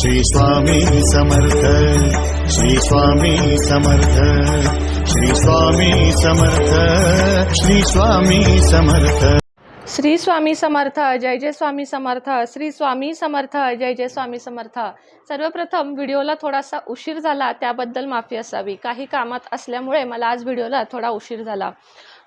श्री स्वामी समर्थ श्री स्वामी समर्थ श्री स्वामी समर्थ श्री स्वामी समर्थ। श्री स्वामी समर्थ जय जय स्वामी समर्थ श्री स्वामी समर्थ जय जय स्वामी समर्थ. सर्वप्रथम व्हिडिओला थोडासा उशीर झाला त्याबद्दल माफी असावी. काही कामात असल्यामुळे मला आज व्हिडिओला थोडा उशीर झाला.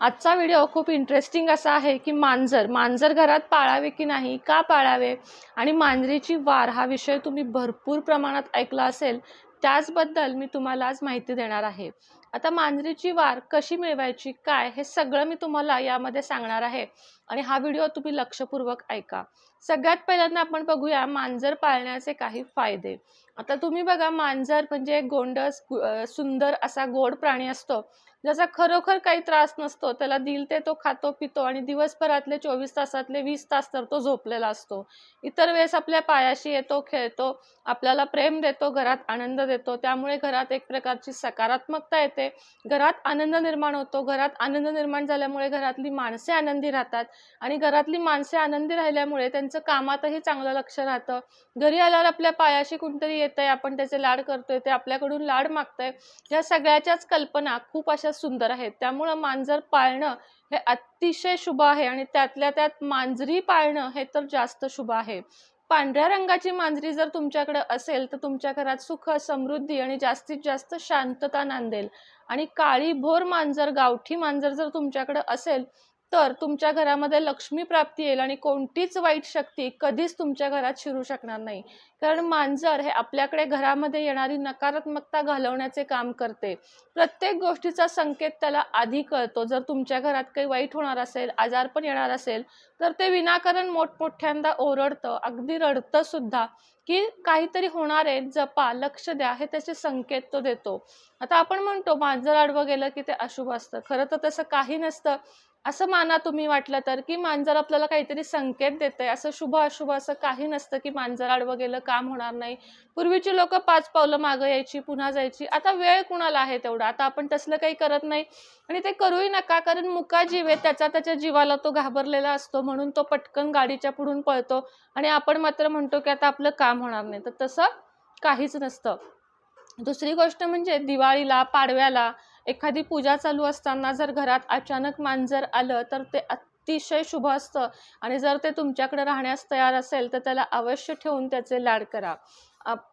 आजचा व्हिडिओ खूप इंटरेस्टिंग असा आहे की मांजर मांजर घरात पाळावे की नाही का पाळावे आणि मांजरीची वार हा विषय तुम्ही भरपूर प्रमाणात ऐकला असेल त्याचबद्दल मी तुम्हाला आज माहिती देणार आहे. आता मांजरीची वार कशी मिळवायची काय हे सगळं मी तुम्हाला यामध्ये सांगणार आहे आणि हा व्हिडिओ तुम्ही लक्षपूर्वक ऐका. सगळ्यात पहिल्यांदा आपण बघूया मांजर पाळण्याचे काही फायदे. आता तुम्ही बघा मांजर म्हणजे गोंडस सुंदर असा गोड प्राणी असतो. ज्याचा खरोखर काही त्रास नसतो त्याला दिल ते तो खातो पितो आणि दिवसभरातले चोवीस तासातले वीस तास तर तो झोपलेला असतो. इतर वेळेस आपल्या पायाशी येतो खेळतो आपल्याला प्रेम देतो घरात आनंद देतो त्यामुळे घरात एक प्रकारची सकारात्मकता येते. घरात आनंद निर्माण होतो घरात आनंद निर्माण झाल्यामुळे घरातली माणसे आनंदी राहतात आणि घरातली माणसे आनंदी राहिल्यामुळे त्यांचं कामातही चांगलं लक्ष राहतं. घरी आल्यावर आपल्या पायाशी कोणतरी येतंय आपण त्याचे लाड करतोय ते आपल्याकडून लाड मागतंय. या सगळ्याच्याच कल्पना खूप अशा सुंदर आहेत. त्यामुळं मांजर पाळणं हे अतिशय शुभ आहे आणि त्यातल्या त्यात मांजरी पाळणं हे तर जास्त शुभ आहे. पांढऱ्या रंगाची मांजरी जर तुमच्याकडे असेल तर तुमच्या घरात सुख समृद्धी आणि जास्तीत जास्त शांतता नांदेल. आणि काळी भोर मांजर गावठी मांजर जर तुमच्याकडे असेल तर तुमच्या घरामध्ये लक्ष्मी प्राप्ती येईल आणि कोणतीच वाईट शक्ती कधीच तुमच्या घरात शिरू शकणार नाही. कारण मांजर हे आपल्याकडे घरामध्ये येणारी नकारात्मकता घालवण्याचे काम करते. प्रत्येक गोष्टीचा संकेत त्याला आधी कळतो. जर तुमच्या घरात काही वाईट होणार असेल आजारपण येणार असेल तर ते विनाकारण मोठमोठ्यांदा ओरडतं अगदी रडतं सुद्धा. की काहीतरी होणार आहे जपा लक्ष द्या हे त्याचे संकेत तो देतो. आता आपण म्हणतो मांजर आडवं गेलं की ते अशुभ असतं. खरं तर तसं काही नसतं. असं माना तुम्ही वाटलं तर की मांजर आपल्याला काहीतरी संकेत देते असं शुभ अशुभ असं काही नसतं की मांजर आडवं गेलं काम होणार नाही. पूर्वीची लोक पाच पावलं मागं यायची पुन्हा जायची. आता वेळ कुणाला आहे तेवढा? आता आपण तसलं काही करत नाही. आणि ते करूही नका कारण मुका जीव आहे त्याचा त्याच्या जीवाला तो घाबरलेला असतो. म्हणून तो पटकन गाडीच्या पुढून पळतो. आणि आपण मात्र म्हणतो की आता आपलं काम होणार नाही. तर तसं काहीच नसतं. दुसरी गोष्ट म्हणजे दिवाळीला पाडव्याला एखादी पूजा चालू असताना जर घरात अचानक मांजर आलं तर ते अतिशय शुभ असतं आणि जर ते तुमच्याकडे राहण्यास तयार असेल तर त्याला अवश्य ठेवून त्याचे लाड करा.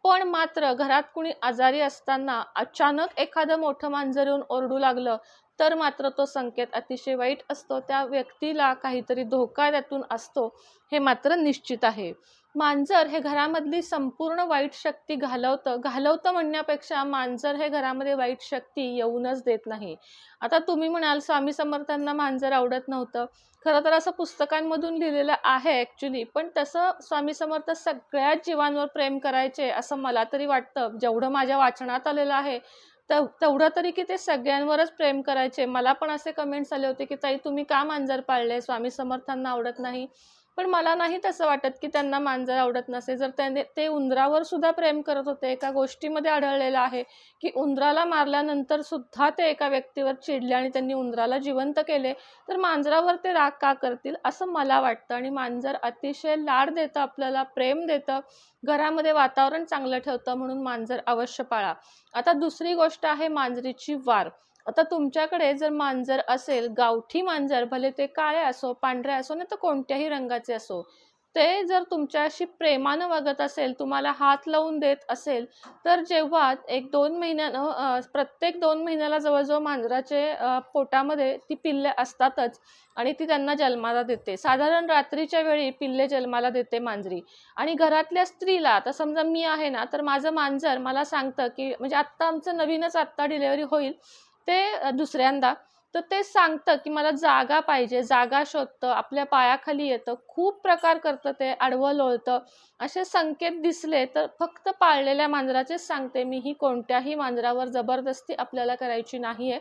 पण मात्र घरात कुणी आजारी असताना अचानक एखादं मोठं मांजर येऊन ओरडू लागलं तर मात्र तो संकेत अतिशय वाईट असतो. त्या व्यक्तीला काहीतरी धोका त्यातून असतो हे मात्र निश्चित आहे. मांजर हे घरामधली संपूर्ण वाईट शक्ती घालवतं घालवतं म्हणण्यापेक्षा मांजर हे घरामध्ये वाईट शक्ती येऊनच देत नाही. आता तुम्ही म्हणाल स्वामी समर्थांना मांजर आवडत नव्हतं. खरं तर असं पुस्तकांमधून लिहिलेलं आहे ॲक्च्युली पण तसं स्वामी समर्थ सगळ्याच जीवांवर प्रेम करायचे असं मला तरी वाटतं. जेवढं माझ्या वाचनात आलेलं आहे तर तेवढं तरी की ते सगळ्यांवरच प्रेम करायचे. मला पण असे कमेंट्स आले होते की ताई तुम्ही का मांजर पाळले? स्वामी समर्थांना आवडत नाही. पण मला नाही तसं वाटत की त्यांना मांजर आवडत नसे. जर त्याने ते उंदरावर सुद्धा प्रेम करत होते एका गोष्टीमध्ये आढळलेलं आहे की उंदराला मारल्यानंतर सुद्धा ते एका व्यक्तीवर चिडले आणि त्यांनी उंदराला जिवंत केले तर मांजरावर ते राग का करतील असं मला वाटतं. आणि मांजर अतिशय लाड देतं आपल्याला प्रेम देतं घरामध्ये वातावरण चांगलं ठेवतं म्हणून मांजर अवश्य पाळा. आता दुसरी गोष्ट आहे मांजरीची वार. आता तुमच्याकडे जर मांजर असेल गावठी मांजर भले ते काळे असो पांढरे असो नाही तर कोणत्याही रंगाचे असो ते जर तुमच्याशी प्रेमानं वागत असेल तुम्हाला हात लावून देत असेल तर जेव्हा एक दोन महिन्यानं प्रत्येक दोन महिन्याला जवळजवळ मांजराचे पोटामध्ये ती पिल्ले असतातच आणि ती त्यांना जन्माला देते. साधारण रात्रीच्या वेळी पिल्ले जन्माला देते मांजरी. आणि घरातल्या स्त्रीला आता समजा मी आहे ना तर माझं मांजर मला सांगतं की म्हणजे आत्ता आमचं नवीनच आत्ता डिलेवरी होईल ते दुसऱ्यांदा. तर ते सांगतं की मला जागा पाहिजे जागा शोधतं आपल्या पायाखाली येतं खूप प्रकार करतं ते आडवं लोळतं. असे संकेत दिसले तर फक्त पाळलेल्या मांजराचेच सांगते मी ही कोणत्याही मांजरावर जबरदस्ती आपल्याला करायची नाही आहे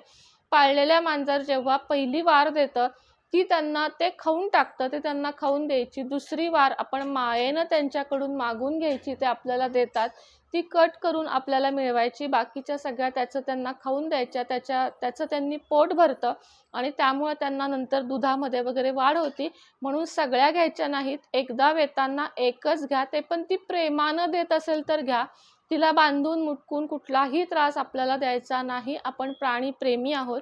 पाळलेल्या मांजर जेव्हा पहिली वार देतं ती त्यांना ते खाऊन टाकतं ते त्यांना खाऊन द्यायची. दुसरी वार आपण मायेनं त्यांच्याकडून मागून घ्यायची ते आपल्याला देतात. ती कट करून आपल्याला मिळवायची. बाकीच्या सगळ्या त्याचं त्यांना खाऊन द्यायच्या. त्याच्या त्याचं त्यांनी पोट भरतं आणि त्यामुळं त्यांना नंतर दुधामध्ये वगैरे वाढ होती. म्हणून सगळ्या घ्यायच्या नाहीत. एकदा वेताना एकच घ्या. ते पण ती प्रेमानं देत असेल तर घ्या. तिला बांधून मुटकून कुठलाही त्रास आपल्याला द्यायचा नाही. आपण प्राणी प्रेमी आहोत.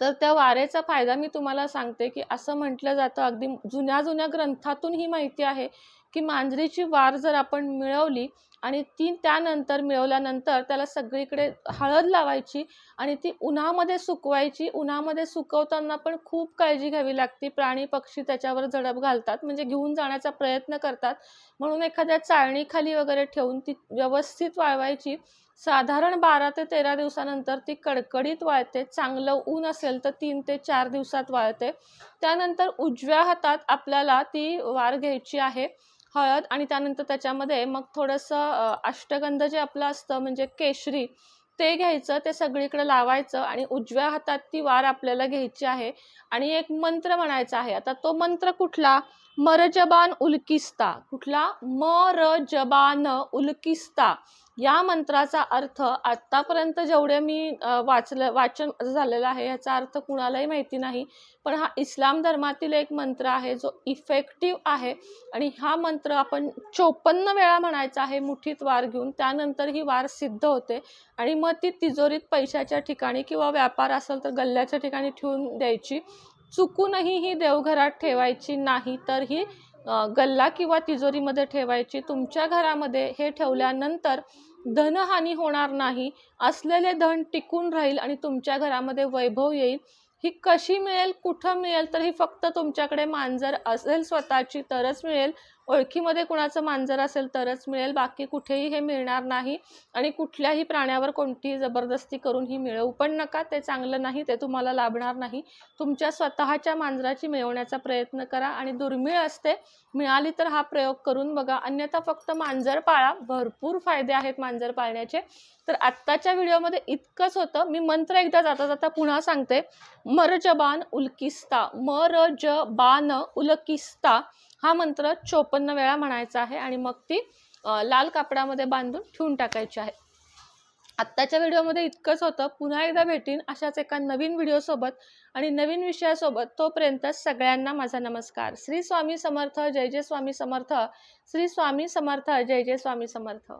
तर त्या वारेचा फायदा मी तुम्हाला सांगते की असं म्हटलं जातं अगदी जुन्या जुन्या ग्रंथातून ही माहिती आहे की मांजरीची वार जर आपण मिळवली आणि ती त्यानंतर मिळवल्यानंतर त्याला सगळीकडे हळद लावायची आणि ती उन्हामध्ये सुकवायची उन्हामध्ये सुकवताना पण खूप काळजी घ्यावी लागते. प्राणी पक्षी त्याच्यावर झडप घालतात म्हणजे घेऊन जाण्याचा प्रयत्न करतात. म्हणून एखाद्या चाळणीखाली वगैरे ठेवून ती व्यवस्थित वाळवायची साधारण बारा ते तेरा दिवसानंतर ती कडकडीत वाळते चांगलं ऊन असेल तर तीन ते चार दिवसात वाळते. त्यानंतर उजव्या हातात आपल्याला ती वार घ्यायची आहे हळद आणि त्यानंतर त्याच्यामध्ये मग थोडंसं अष्टगंध जे आपलं असतं म्हणजे केशरी ते घ्यायचं ते सगळीकडे लावायचं आणि उजव्या हातात ती वार आपल्याला घ्यायची आहे. आणि एक मंत्र म्हणायचा आहे आता तो मंत्र कुठला? मरजबान उल्किस्ता. कुठला? मरजबान उल्किस्ता. या मंत्राचा अर्थ आत्तापर्यंत जेवढे मी वाचलं वाचन झालेलं आहे याचा अर्थ कुणालाही माहिती नाही. पण हा इस्लाम धर्मातील एक मंत्र आहे जो इफेक्टिव्ह आहे. आणि हा मंत्र आपण चोपन्न वेळा म्हणायचा आहे मुठीत वार घेऊन. त्यानंतर ही वार सिद्ध होते. आणि मग ती तिजोरीत पैशाच्या ठिकाणी किंवा व्यापार असेल तर गल्ल्याच्या ठिकाणी ठेवून द्यायची. चुकूनही ही देवघरात ठेवायची नाही तर ही गल्ला किंवा तिजोरीमध्ये ठेवायची तुमच्या घरामध्ये हे ठेवल्यानंतर धनहानी होणार नाही असलेले धन टिकून राहील आणि तुमच्या घरामध्ये वैभव येईल. ही कशी मिळेल कुठं मिळेल तर ही फक्त तुमच्याकडे मांजर असेल स्वतःची तरच मिळेल. ओळखीमध्ये कुणाचं मांजर असेल तरच मिळेल बाकी कुठेही हे मिळणार नाही आणि कुठल्याही प्राण्यावर कोणतीही जबरदस्ती करून ही मिळवू पण नका ते चांगलं नाही ते तुम्हाला लाभणार नाही. तुमच्या स्वतःच्या मांजराची मिळवण्याचा प्रयत्न करा आणि दुर्मिळ असते मिळाली तर हा प्रयोग करून बघा. अन्यथा फक्त मांजर पाळा भरपूर फायदे आहेत मांजर पाळण्याचे. तर आत्ताच्या व्हिडिओमध्ये इतकंच होतं. मी मंत्र एकदा जाता जाता पुन्हा सांगते. मरजबान ज मरजबान उलकिस्ता. हा मंत्र चोपन्न वेळा म्हणायचा आहे आणि मग ती लाल कापडामध्ये बांधून ठेवून टाकायची आहे. आत्ताच्या व्हिडिओमध्ये इतकंच होतं. पुन्हा एकदा भेटीन अशाच एका नवीन व्हिडिओसोबत आणि नवीन विषयासोबत. तोपर्यंत सगळ्यांना माझा नमस्कार. श्री स्वामी समर्थ जय जय स्वामी समर्थ. श्री स्वामी समर्थ जय जय स्वामी समर्थ.